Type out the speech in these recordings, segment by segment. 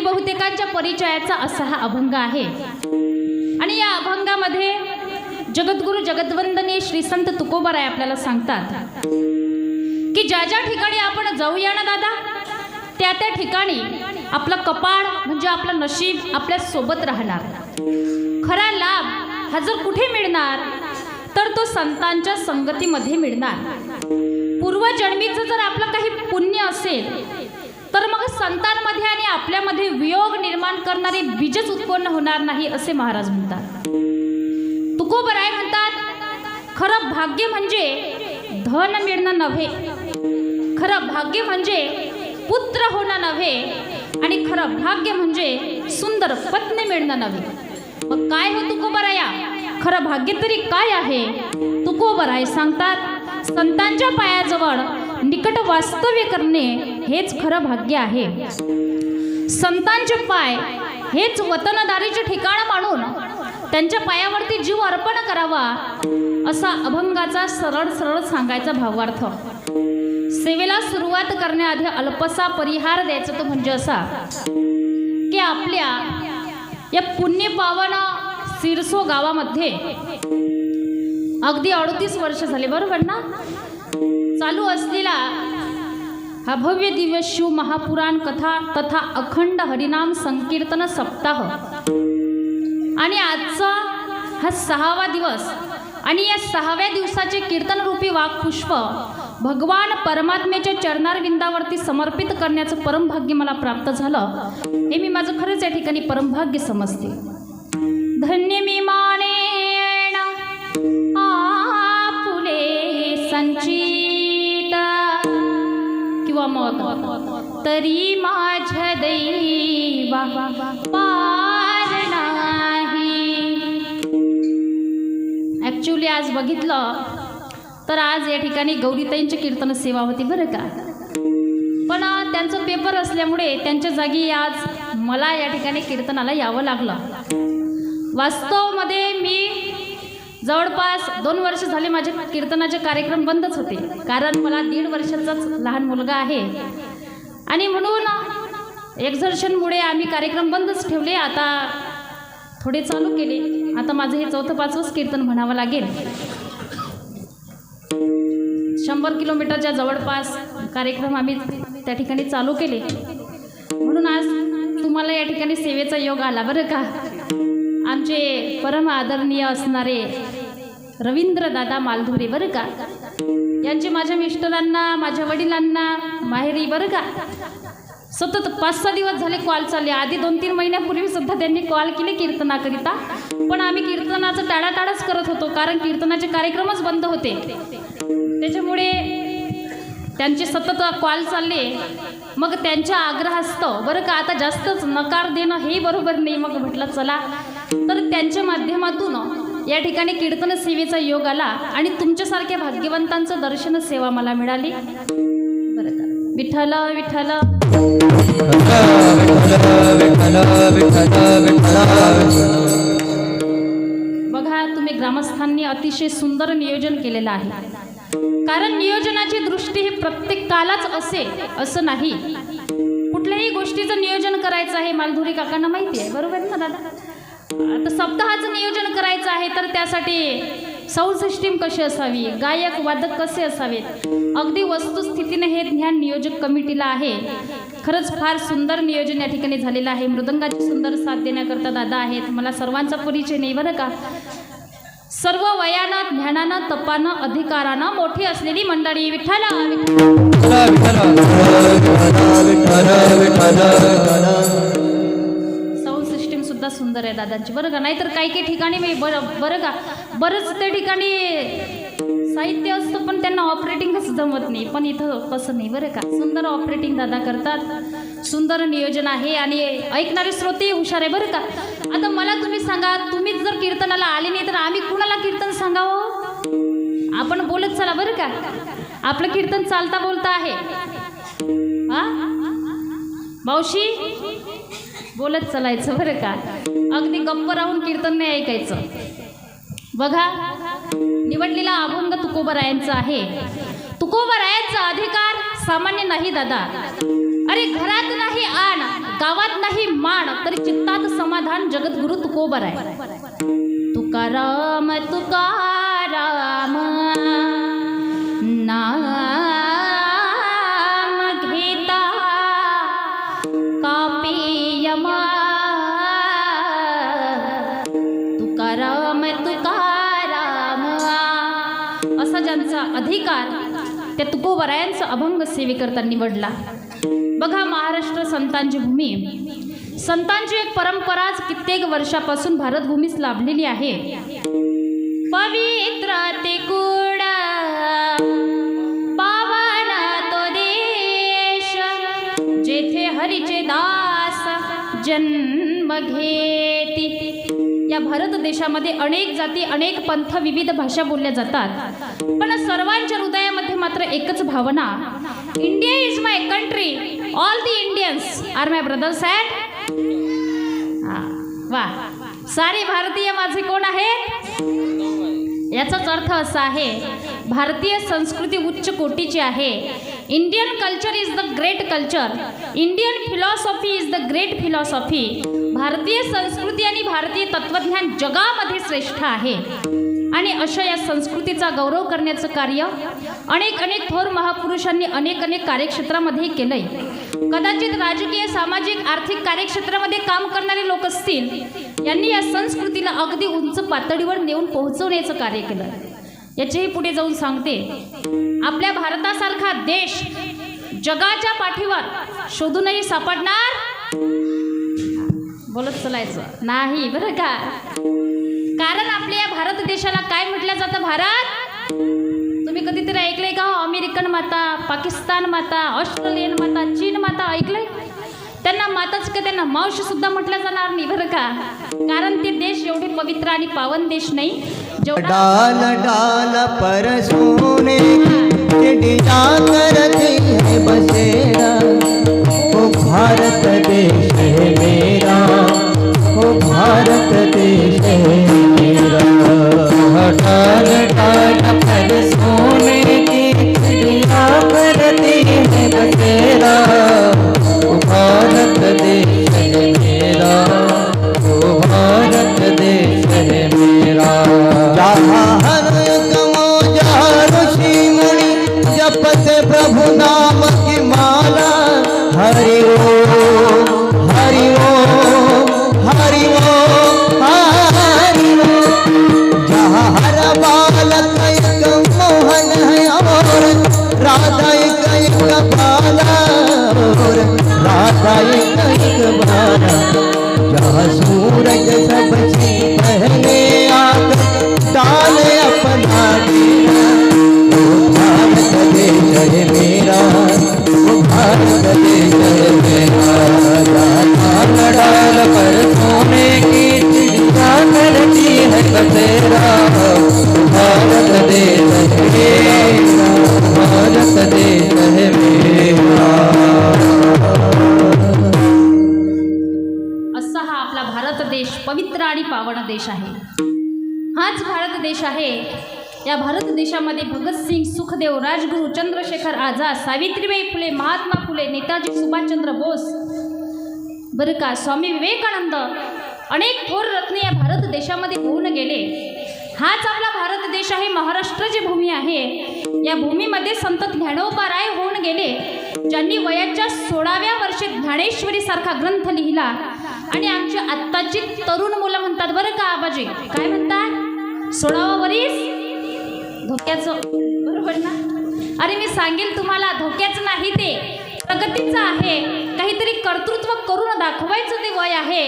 आणि बहुतेकांच्या परिचयाचा असा हा अभंग आहे. आणि या अभंगामध्ये जगद्गुरु जगद्वंदने श्री संत तुकोबराय आपल्याला सांगतात की ज्या ज्या ठिकाणी आपण जाऊया ना दादा त्या त्या ठिकाणी आपलं कपाळ म्हणजे आपलं नशीब आपल्यासोबत राहणार. खरा लाभ हा जर कुठे मिळणार तर तो संतांच्या संगतीमध्ये मिळणार. पूर्वजन्मीचं जर आपलं काही पुण्य असेल तर मग संतांमध्ये आणि आपल्यामध्ये वियोग निर्माण करणारे बीजच उत्पन्न होणार नाही असे महाराज म्हणतात. तुकोबराय म्हणतात खरं भाग्य म्हणजे धन मिळणं नव्हे. खरं भाग्य म्हणजे पुत्र होणं नव्हे. आणि खरं भाग्य म्हणजे सुंदर पत्नी मिळणं नव्हे. मग काय हो तुकोबराया खरं भाग्य तरी काय आहे? तुकोबराय सांगतात संतांच्या पायाजवळ निकट वास्तव्य करणे हेच खरं भाग्य आहे. संतांचे पाय हेच वतनदारीचे ठिकाण मानून त्यांच्या पायावरती जीव अर्पण करावा असा अभंगाचा सरळ सरळ सांगायचा भावार्थ. सेवेला सुरुवात करण्याआधी अल्पसा परिहार द्यायचा तो म्हणजे असा की आपल्या या पुण्यपावन सिरसो गावामध्ये अगदी अडतीस वर्ष झाले. बरोबर ना? चालू असलेला हा भव्य दिव्य शिव महापुराण कथा तथा अखंड हरिनाम संकीर्तन सप्ताह. आणि आजचा हा सहावा दिवस आणि या सहाव्या दिवसाचे कीर्तनरूपी वाघपुष्प भगवान परमात्म्याच्या चरणारविंदावरती समर्पित करण्याचं परमभाग्य मला प्राप्त झालं हे मी माझं खरंच या ठिकाणी परमभाग्य समजते. धन्य मी मा मग तरी माझ्या दैवा पार नाही. ॲक्च्युली आज बघितलं तर आज या ठिकाणी गौरीताईंची कीर्तन सेवा होती बरं का. पण त्यांचं पेपर असल्यामुळे त्यांच्या जागी आज मला या ठिकाणी कीर्तनाला यावं लागलं. वास्तवमध्ये मी जवळपास दोन वर्ष झाले माझे कीर्तनाचे कार्यक्रम बंदच होते. कारण मला दीड वर्षाचाच लहान मुलगा आहे. आणि म्हणून एक्झर्शनमुळे आम्ही कार्यक्रम बंदच ठेवले. आता थोडे चालू केले. आता माझं हे चौथं पाचवंच कीर्तन म्हणावं लागेल. शंभर किलोमीटरच्या जवळपास कार्यक्रम आम्ही त्या ठिकाणी चालू केले. म्हणून आज तुम्हाला या ठिकाणी सेवेचा योग आला बरं का? आमचे परम आदरणीय असणारे रवींद्र दादा मालधुरे बरं का? यांचे माझ्या मिस्टरांना माझ्या वडिलांना माहेरी बरं का? सतत पाच सहा दिवस झाले कॉल चालले. आधी दोन तीन महिन्यापूर्वी सुद्धा त्यांनी कॉल केले कीर्तनाकरिता. पण आम्ही कीर्तनाचं टाळाटाळाच करत होतो कारण कीर्तनाचे कार्यक्रमच बंद होते. त्याच्यामुळे त्यांचे सतत कॉल चालले. मग त्यांच्या आग्रहास्तव बरं का आता जास्तच नकार देणं हे बरोबर नाही. मग म्हटलं चला तर त्यांच्या माध्यमातून या ठिकाणी कीर्तन सेवेचा योग आला आणि तुमच्यासारख्या भाग्यवंतांचं दर्शन सेवा मला मिळाली. बरं का. विठ्ठल विठ्ठल. बघा तुम्ही ग्रामस्थांनी अतिशय सुंदर नियोजन केलेलं आहे. कारण नियोजनाची दृष्टी ही प्रत्येकालाच असे असं नाही. कुठल्याही गोष्टीचं नियोजन करायचं आहे मालधुरी काकांना माहिती आहे. बरोबर ना दादा? आता सप्ताहाचं नियोजन करायचं आहे तर त्यासाठी साऊंड सिस्टीम कशी असावी गायक वादक कसे असावेत अगदी वस्तुस्थितीने हे ज्ञान नियोजक कमिटीला आहे खरंच फार सुंदर नियोजन या ठिकाणी झालेलं आहे मृदंगाची सुंदर साथ देण्याकरता दादा आहेत मला सर्वांचा परिचय नाही बरं का सर्व वयानं ज्ञानानं तपानं अधिकारानं मोठी असलेली मंडळी विठ्ठला साऊंड इतका सुंदर आहे दादांची. बरं का? नाहीतर काही काही ठिकाणी मी बरं बरं का? बरंच त्या ठिकाणी साहित्य असतं पण त्यांना ऑपरेटिंगच जमत नाही. पण इथं कसं नाही बरं का? सुंदर ऑपरेटिंग दादा करतात. सुंदर नियोजन आहे आणि ऐकणारे श्रोते हुशार आहे बरं का? आता मला तुम्ही सांगा तुम्हीच जर कीर्तनाला आले नाही तर आम्ही कुणाला कीर्तन सांगावं? आपण बोलत चला बरं का? आपलं कीर्तन चालता बोलता आहे. हा? मावशी? बोलत चालायचं बरं का? अगदी गप्प राहून कीर्तन नाही ऐकायचं. बघा निवडलेला अभंग तुकोबरायांचा आहे. तुकोबरायांचा अधिकार सामान्य नाही दादा. अरे घरात नाही आण गावात नाही माण तरी चित्तात समाधान जगद्गुरु तुकोबर आहे तुकाराम तुका त्या तुकोबरायांचा अभंग सेवेकरता निवडला. बघा महाराष्ट्र संतांची भूमी. संतांची एक परंपराच कित्येक वर्षापासून भारतभूमीस लाभलेली आहे. पवित्र ते कुडा पावन तो देश जेथे हरीचे दास जन्म घेती. भारत देशामध्ये अनेक जाती अनेक पंथ विविध भाषा बोलल्या जातात. पण सर्वांच्या हृदयामध्ये मात्र एकच भावना. India is my country all the Indians are my brothers and वा. सारे भारतीय माझे कोण आहेत? याचाच अर्थ असा आहे भारतीय संस्कृती उच्च कोटीची आहे. Indian culture is the great culture Indian philosophy is the great philosophy भारतीय संस्कृती आणि भारतीय तत्वज्ञान जगामध्ये श्रेष्ठ आहे. आणि अशा या संस्कृतीचा गौरव करण्याचं कार्य अनेक अनेक थोर महापुरुषांनी अनेक अनेक कार्यक्षेत्रामध्ये केलंय. कदाचित राजकीय सामाजिक आर्थिक कार्यक्षेत्रामध्ये काम करणारे लोक असतील यांनी या संस्कृतीला अगदी उंच पातळीवर नेऊन पोहोचवण्याचं कार्य केलं याचेही पुढे जाऊन सांगते. आपल्या भारतासारखा देश जगाच्या पाठीवर शोधूनही सापडणार बोलत चलायचं. नाही बरं का? कारण आपल्या या भारत देशाला काय म्हटलं जातं भारत? तुम्ही कधीतरी ऐकलंय का हो? अमेरिकन माता पाकिस्तान माता ऑस्ट्रेलियन माता चीन माता ऐकलंय? त्यांना माताच का त्यांना मावशी सुद्धा म्हटलं जाणार नाही बरं का? कारण ते देश एवढे पवित्र आणि पावन देश नाही जेवढा डाल डाल पर सोने चिड़िया बसेरा भारत देश है मेरा ओ भारत देश है मेरा। डाल डाल पर सोने की चिड़िया करती है बसेरा ओ भारत देश पर सोने की चिंता करती है बसेरा भारत देश है भारत देश है मेरा असा हा आपला भारत देश पवित्र आणि पावन देश आहे. हाच भारत देश आहे. या भारत देशामध्ये भगतसिंग सुखदेव राजगुरू चंद्रशेखर आझाद सावित्रीबाई फुले महात्मा फुले नेताजी सुभाषचंद्र बोस बरं का? स्वामी विवेकानंद अनेक थोर रत्न या भारत देशामध्ये होऊन गेले. हाच आपला भारत देश आहे महाराष्ट्राची भूमी आहे. या भूमीमध्ये संत ज्ञानोबा राय होऊन गेले. ज्यांनी वयाच्या सोळाव्या वर्षी ज्ञानेश्वरी सारखा ग्रंथ लिहिला. आणि आमची आत्ताची तरुण मुलं म्हणतात बरं का आबाजी? काय म्हणतात सोळावा वरीस? धोक्याचं. बरोबर ना? अरे मी सांगेल तुम्हाला धोक्याचं नाही ते. प्रगतीचं आहे. काहीतरी कर्तृत्व करून दाखवायचं ते वय आहे.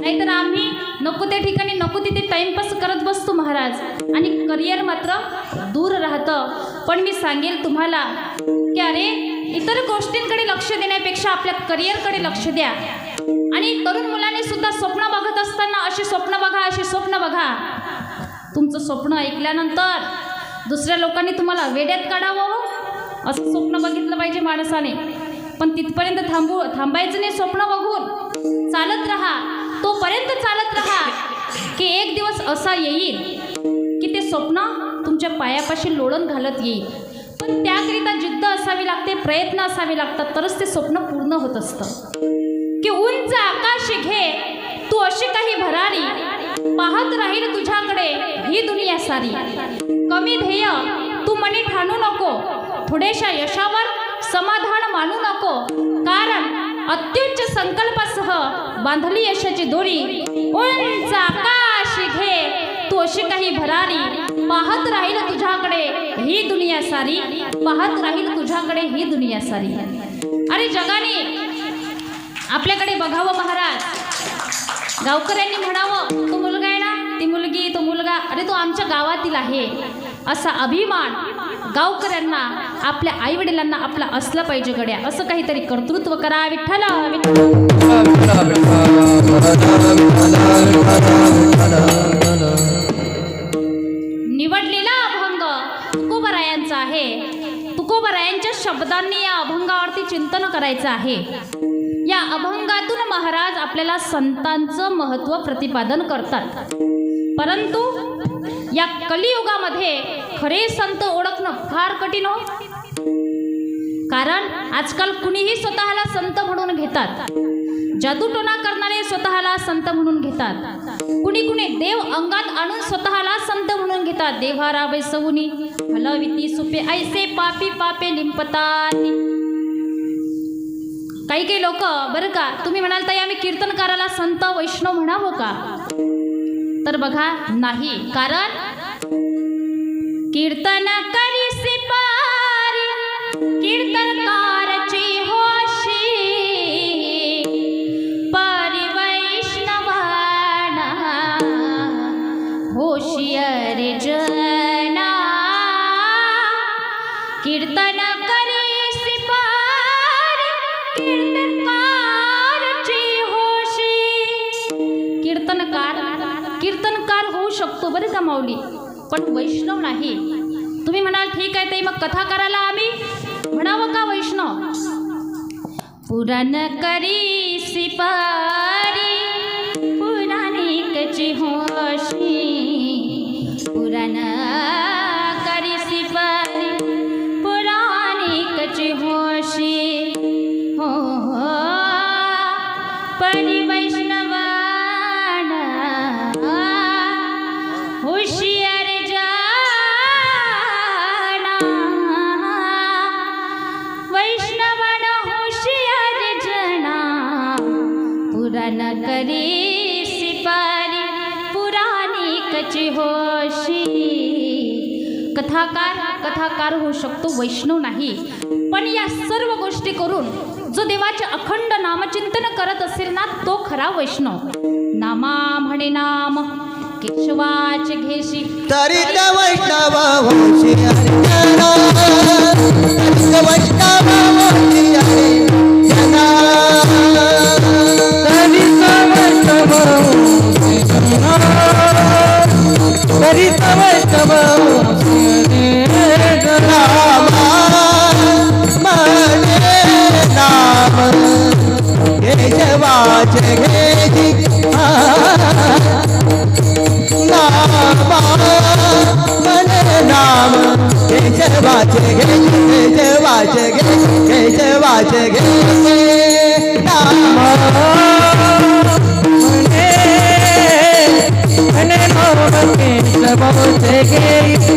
नाहीतर आम्ही नको त्या ठिकाणी नको तिथे टाइमपास करत बसतो महाराज. आणि करिअर मात्र दूर राहतं. पण मी सांगेल तुम्हाला की अरे इतर गोष्टींकडे लक्ष देण्यापेक्षा आपल्या करिअरकडे लक्ष द्या. आणि तरुण मुलाने सुद्धा स्वप्न बघत असताना अशी स्वप्न बघा अशी स्वप्न बघा. तुमचं स्वप्न ऐकल्यानंतर दुसऱ्या लोकांनी तुम्हाला वेड्यात काढावं हो. असं स्वप्न बघितलं पाहिजे माणसाने. पण तिथपर्यंत थांबू थांबायचं नाही स्वप्न बघून. चालत राहा. तोपर्यंत चालत राहा. की एक दिवस असा येईल की ते स्वप्न तुमच्या पायापाशी लोळण घालत येईल. पण त्याकरिता जिद्द असावी लागते प्रयत्न असावे लागतात तरच ते स्वप्न पूर्ण होत असतं. की उंच आकाशी अशी काही भरारी. पाहत राहील तुझ्याकडे ही दुनिया सारी. कमी ध्येय तू मनी ठाणू नको. थोड्याशा यशावर समाधान मानू नको. कारण अत्युच्च संकल्पासह बांधली यशाची दोरी उंच आकाश घे तू अशी काही भरारी पाहत राहील तुझ्याकडे ही दुनिया सारी. पाहत राहील तुझ्याकडे ही दुनिया सारी. अरे जगाने आपल्याकडे बघावं महाराज. गावकऱ्यांनी म्हणावं तो मुलगा आहे ना? ती मुलगी तो मुलगा. अरे तो आमच्या गावातील आहे. असा अभिमान गावकऱ्यांना आपल्या आई वडिलांना आपला असलं पाहिजे गड्या असं काहीतरी कर्तृत्व करा विठ्ठल निवडलेला अभंग तुकोबरायांचा आहे. तुकोबरायांच्या शब्दांनी या अभंगावरती चिंतन करायचं आहे. या अभंगातून महाराज आपल्याला संतांचं महत्त्व प्रतिपादन करतात. परंतु या कलियुगामध्ये खरे संत ओळखणं फार कठीण हो. कारण आजकाल कुणीही स्वतःला संत म्हणून घेतात. जादूटोना करणारे स्वतःला संत म्हणून घेतात. कुणी कुणी देव अंगात आणून स्वतःला संत म्हणून घेतात. देव्हारा सवुनी हलविती सुपे ऐसे पापी पापे लिंपताती काही काही लोक बरं का तुम्ही म्हणाल ताई आम्ही कीर्तनकाराला संत वैष्णव म्हणावं का? तर बघा नाही. कारण कीर्तन करी सिपा कीर्तन करी सिपारी कीर्तनकारची होशी. कीर्तनकार कीर्तनकार होऊ शकतो बरे का माऊली? पण वैष्णव नाही. तुम्ही म्हणाल ठीक आहे ताई मग कथा करायला आम्ही म्हणावं का वैष्णव? पुरण करी सिपा कथाकार होऊ शकतो वैष्णव नाही. पण या सर्व गोष्टी करून जो देवाचे अखंड नामचिंतन करत असेल ना तो खरा वैष्णव. नामा म्हणे नाम केशवाचे घेशी. तरी वैष्णव होशी अर्चना तरित वैष्णव केशवाचे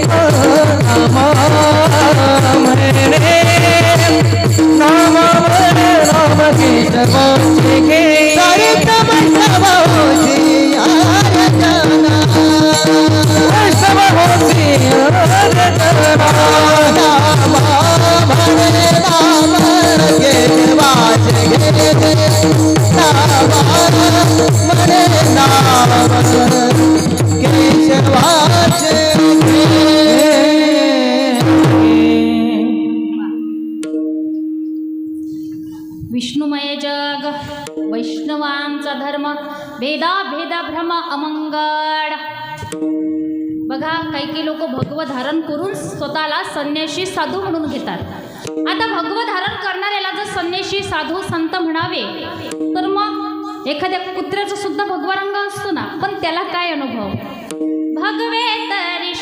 विष्णुमय जग वैष्णवांचा धर्म भेदा भेद भ्रम अमंगळ. बघा काही काही लोक भगव धारण करून स्वतःला संन्याशी साधू म्हणून घेतात. आता भगव धारण करणाऱ्याला जर संन्याशी साधू संत म्हणावे तर मग एखाद्या कुत्र्याचा सुद्धा भगवा रंग असतो ना? पण त्याला काय अनुभव? भगवे तरी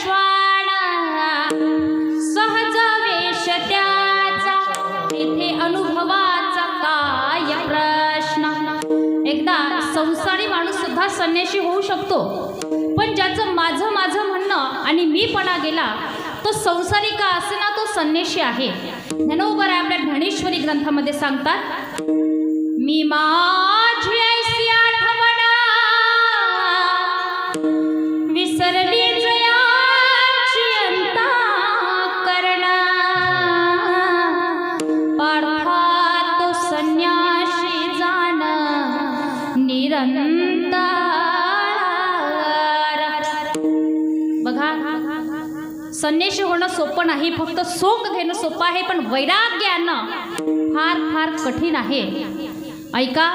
सहज वेश त्याचा तेथे अनुभवाचा काय प्रश्न? एकदा संसारी माणूस सुद्धा संन्याशी होऊ शकतो. पण ज्याचं माझं माझं म्हणणं आणि मीपणा गेला तो संसारी का असेना तो संन्याशी आहे. ज्ञानोबर आपल्या ज्ञानेश्वरी ग्रंथामध्ये सांगतात मी मा सोपं नाही फक्त सोंग घेणं सोपं आहे पण वैराग्य आणणं फार फार कठीण आहे. ऐका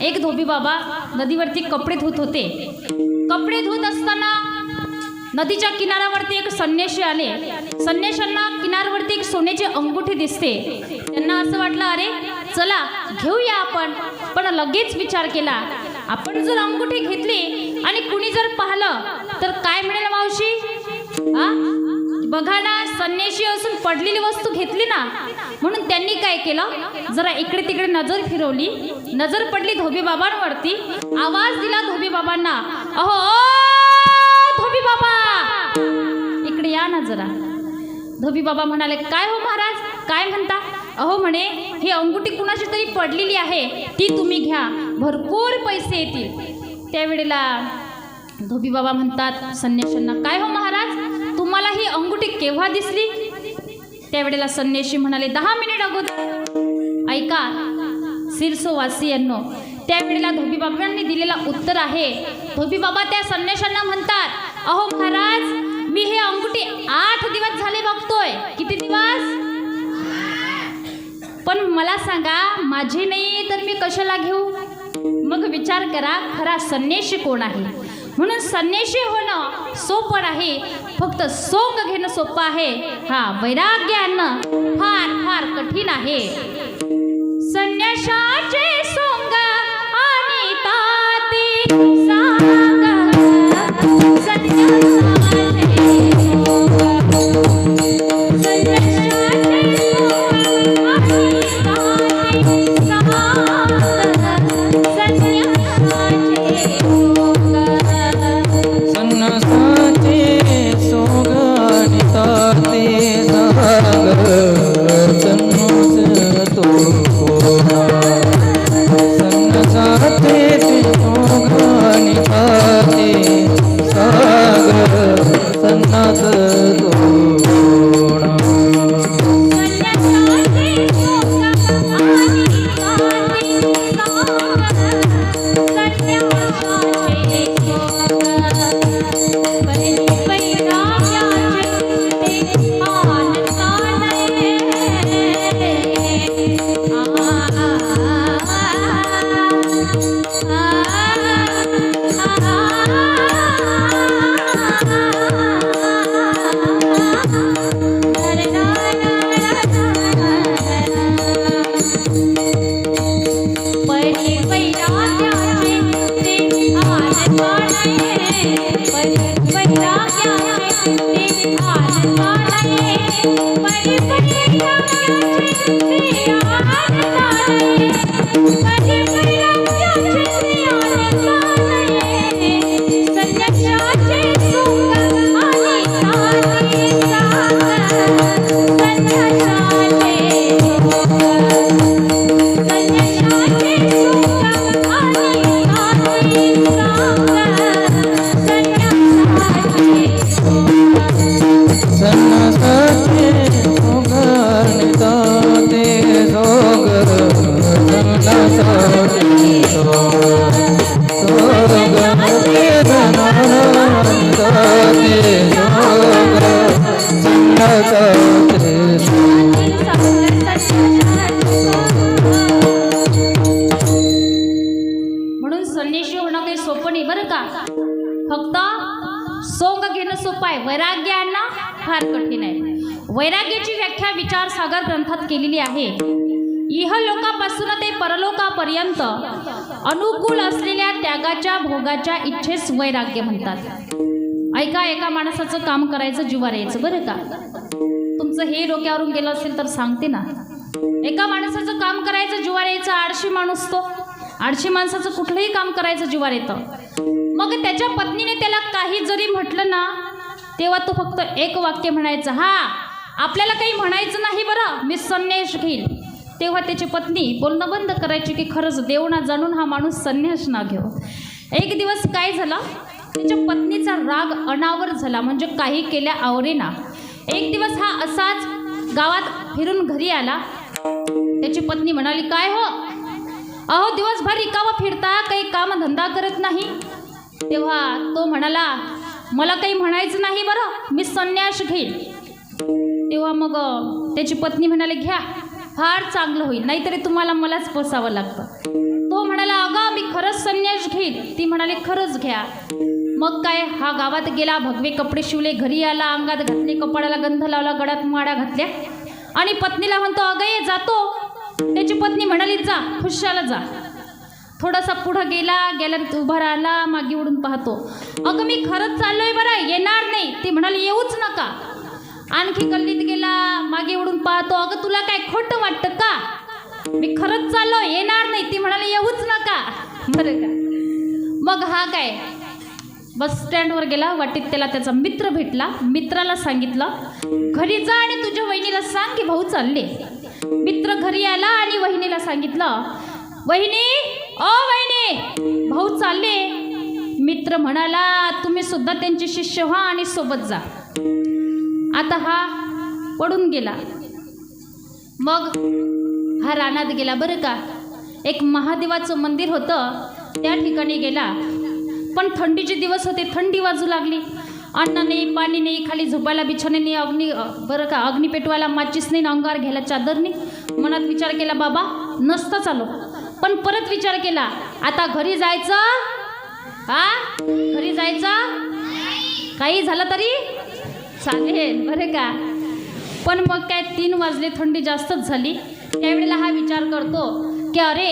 एक धोबी बाबा नदीवरती कपडे धुत होते. कपडे धुत असताना नदीच्या किनाऱ्यावरती एक संन्याशी आले. संन्याशांना किनारवरती एक सोन्याची अंगुठी दिसते. त्यांना असं वाटलं अरे चला घेऊया आपण. पण लगेच विचार केला आपण जर अंगुठी घेतली आणि कुणी जर पाहिलं तर काय मिळेल मावशी? हा बघा ना संन्याशी असून पडलेली वस्तू घेतली ना म्हणून त्यांनी काय केलं? जरा इकडे तिकडे नजर फिरवली. नजर पडली धोबी बाबांवरती. आवाज दिला धोबी बाबांना. अहो धोबी बाबा! इकडे या ना जरा. धोबी बाबा म्हणाले काय हो महाराज? काय म्हणता? अहो म्हणे ही अंगुठी कुणाची तरी पडलेली आहे. ती तुम्ही घ्या. भरपूर पैसे येतील. त्यावेळेला धोबी बाबा म्हणतात संन्याशांना. काय हो महाराज? तुम्हाला ही अंगुठी केव्हा दिसली? त्यावेळेला संन्याशी म्हणाले दहा मिनिट अगोदर. ऐका सिरसोवासियांनो त्यावेळेला धोबी बाबांनी दिलेला उत्तर आहे. धोबी बाबा त्या संन्याशांना म्हणतात अहो महाराज मी हे अंगुठी आठ दिवस झाले बघतोय. किती दिवस? पण मला सांगा माझी नाही तर मी कशाला घेऊ? मग विचार करा खरा संन्याशी कोण आहे? म्हणून संन्याशी होणं सोपं आहे फक्त सोंग घेणं सोपं आहे. हा वैराग्य आणणं फार फार कठीण आहे. संन्याशाचे सोंग आणि ताती म्हणून संन्याशी होणं काही सोपं नाही बरं का? फक्त सोंग घेणं सोपं आहे. वैराग्य आणणं फार कठीण आहे. वैराग्याची व्याख्या विचार सागर ग्रंथात केलेली आहे. इह लोकापासून ते परलोकापर्यंत अनुकूल असलेल्या त्यागाच्या भोगाच्या इच्छेस वैराग्य म्हणतात. ऐका एका माणसाचं काम करायचं जीवार यायचं बरं का? तुमचं हे डोक्यावरून गेलं असेल तर सांगते ना. एका माणसाचं काम करायचं जीवार यायचं आळशी माणूस तो. आळशी माणसाचं कुठलंही काम करायचं जीवार येतं. मग त्याच्या पत्नीने त्याला काही जरी म्हटलं ना तेव्हा तो फक्त एक वाक्य म्हणायचं हा आपल्याला काही म्हणायचं नाही बरं मी संन्यास घेईल तेव्हा त्याची पत्नी बोलणं बंद करायची की खरंच देव ना जाणून हा माणूस संन्यास ना घेऊ एक दिवस काय झाला? त्याच्या पत्नीचा राग अनावर झाला म्हणजे काही केल्या आवरेना एक दिवस हा असाच गावात फिरून घरी आला. त्याची पत्नी म्हणाली काय हो? अहो दिवसभर रिकामा फिरता काही काम धंदा करत नाही? तेव्हा तो म्हणाला मला काही म्हणायचं नाही बरं मी संन्यास घेईन. तेव्हा मग त्याची पत्नी म्हणाली घ्या. फार चांगलं होईल. नाहीतरी तुम्हाला मलाच पोसावं लागतं. तो म्हणाला अगं मी खरंच संन्यास घेईन. ती म्हणाली खरंच घ्या. मग काय हा गावात गेला भगवे कपडे शिवले घरी आला अंगात घातले कपाळाला गंध लावला गळ्यात माड्या घातल्या. आणि पत्नीला म्हणतो अगं ये जातो त्याची पत्नी म्हणाली जा खुशाला जा. थोडासा पुढं गेला गॅलरीत उभा राहिला मागे उडून पाहतो. अगं मी खरंच चाललोय बरं येणार नाही. ती म्हणाली येऊच नका. आणखी गल्लीत गेला मागे उडून पाहतो अगं तुला काय खोटं वाटतं का? मी खरंच चाललो येणार नाही. ती म्हणाली येऊच नका. बरं का. मग हा काय? बस स्टँडवर गेला वाटेत त्याला त्याचा मित्र भेटला. मित्राला सांगितलं घरी जा आणि तुझ्या वहिनीला सांग की भाऊ चालले. मित्र घरी आला आणि वहिनीला सांगितलं वहिनी ओ वहिनी भाऊ चालले. मित्र म्हणाला तुम्ही सुद्धा त्यांचे शिष्य व्हा आणि सोबत जा. आता हा पडून गेला. मग हा रानात गेला. बरं का? एक महादेवाचं मंदिर होतं. त्या ठिकाणी गेला. पण थंडीचे दिवस होते. थंडी वाजू लागली. अन्न नाही पाणी नाही खाली झोपायला बिछाने नाही अग्नी बरं का? अग्नी पेटवायला माचीस नाही अंगार घ्यायला चादर नाही. मनात विचार केला बाबा नसतं चालो पण परत विचार केला आता घरी जायचं? हा घरी जायचं? काही झालं तरी? चालेल बरं का? पण मग काय तीन वाजले थंडी जास्तच झाली. त्यावेळेला हा विचार करतो की अरे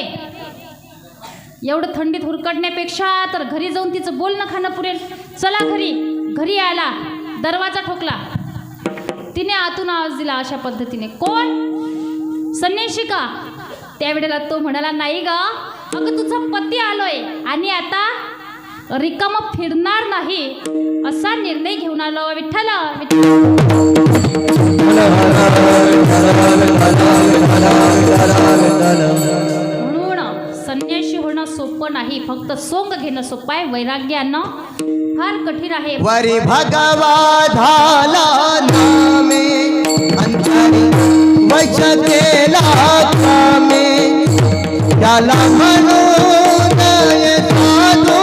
एवढं थंडीत हुरकटण्यापेक्षा तर घरी जाऊन तिचं बोलणं खाणं पुरेल. चला घरी घरी आला दरवाजा ठोकला. तिने आतून आवाज दिला अशा पद्धतीने. कोण? संन्याशी का? त्यावेळेला तो म्हणाला नाही ग. अगं तुझा पती आलोय. आणि आता रिकाम फिरणार नाही असा निर्णय घेऊन आलो विठ्ठल म्हणून संन्याशी होणं सोपं नाही फक्त सोंग घेणं सोपं आहे वैराग्य आणणं फार कठीण आहे. वरी भगवा झाला नामे अंतरी केला कामे. त्याला म्हणून साधू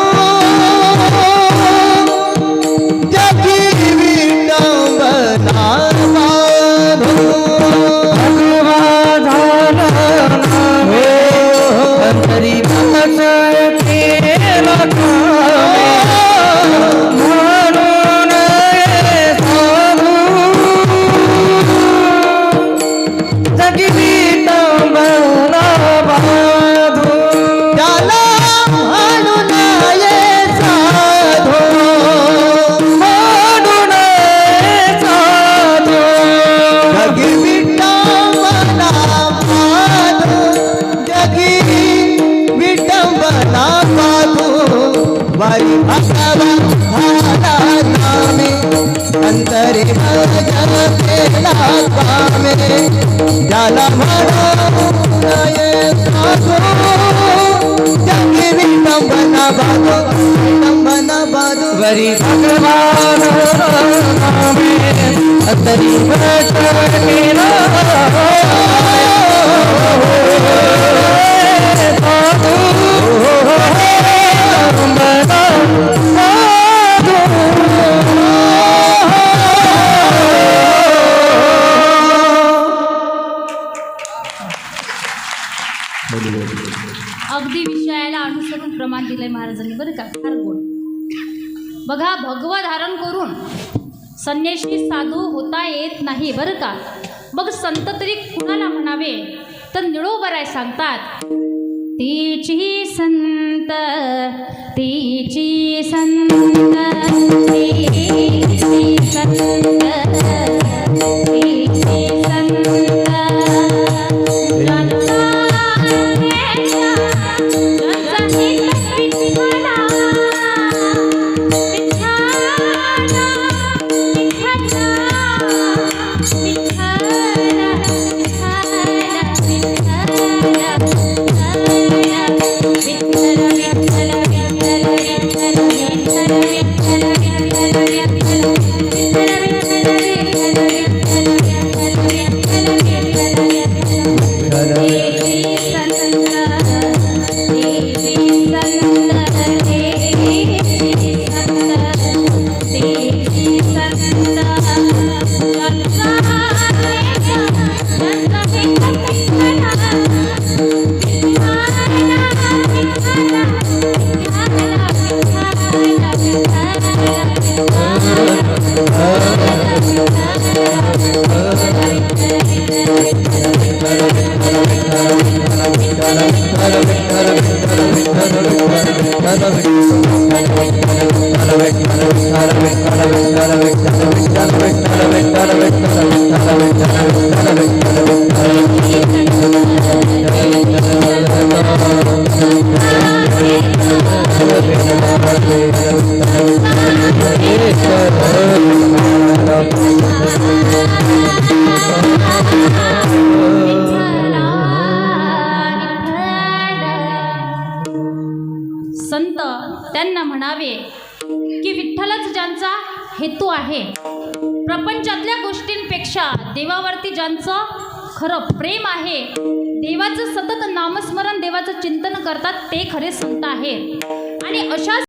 बाधू वरी भगवान नामे अंतरी संन्याशी साधू होता येत नाही बरं का? मग संत तरी कुणाला म्हणावे? तर निळोबराय सांगतात तिची संत तिची संत तिची संत